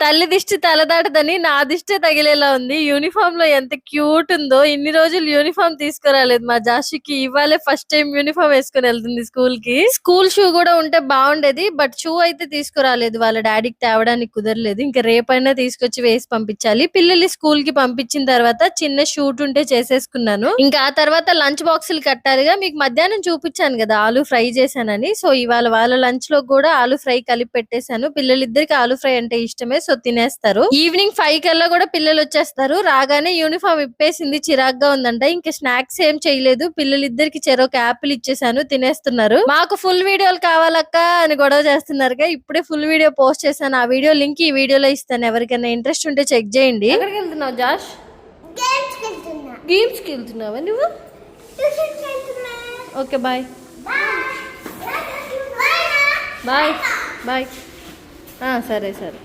తల్లి దిష్టి తలదాటదని నా దిష్టి తగిలేలా ఉంది. యూనిఫామ్లో ఎంత క్యూట్ ఉందో ఇన్ని రోజులు యూనిఫామ్ తీసుకురాలేదు మా జాషికి. ఇవాళే ఫస్ట్ టైం యూనిఫామ్ వేసుకుని వెళ్తుంది స్కూల్కి. స్కూల్ షూ కూడా ఉంటే బాగుండేది బట్ షూ అయితే తీసుకురాలేదు. వాళ్ళ డాడీకి తేవడానికి కుదరలేదు. ఇంకా రేపైనా తీసుకొచ్చి వేసి పంపించాలి. పిల్లల్ని స్కూల్కి పంపించిన తర్వాత చిన్న షూట్ ఉంటే చేసేసుకున్నాను. ఇంకా ఆ తర్వాత లంచ్ బాక్సులు కట్టాలిగా. మీకు మధ్యాహ్నం చూపించాను కదా ఆలు ఫ్రై చేశానని. సో ఇవాళ వాళ్ళ లంచ్లో కూడా ఆలు ఫ్రై కలిపి పెట్టేశాను. పిల్లలిద్దరికి ఆలు ఫ్రై అంటే ఇష్టమే. సో తినేస్తారు. ఈవినింగ్ ఫైవ్ కల్లా కూడా పిల్లలు వచ్చేస్తారు రాగానే యూనిఫామ్ ఇప్పేసింది చిరాగ్గా ఉందంట. ఇంకా స్నాక్స్ ఏం చేయలేదు. పిల్లలిద్దరికి చెరొక యాపిల్ ఇచ్చేసాను. తినేస్తున్నారు. మాకు ఫుల్ వీడియోలు కావాలక్క అని గొడవ చేస్తున్నారుగా. ఇప్పుడే ఫుల్ వీడియో పోస్ట్ చేశాను. ఆ వీడియో లింక్ ఈ వీడియోలో ఇస్తాను. ఎవరికైనా ఇంట్రెస్ట్ ఉంటే చెక్ చేయండి. ఎక్కడికి వెళ్తున్నావు జాష్ గేమ్స్కి వెళ్తున్నావా నువ్వు? ఓకే బాయ్ బాయ్ బాయ్ సరే సరే.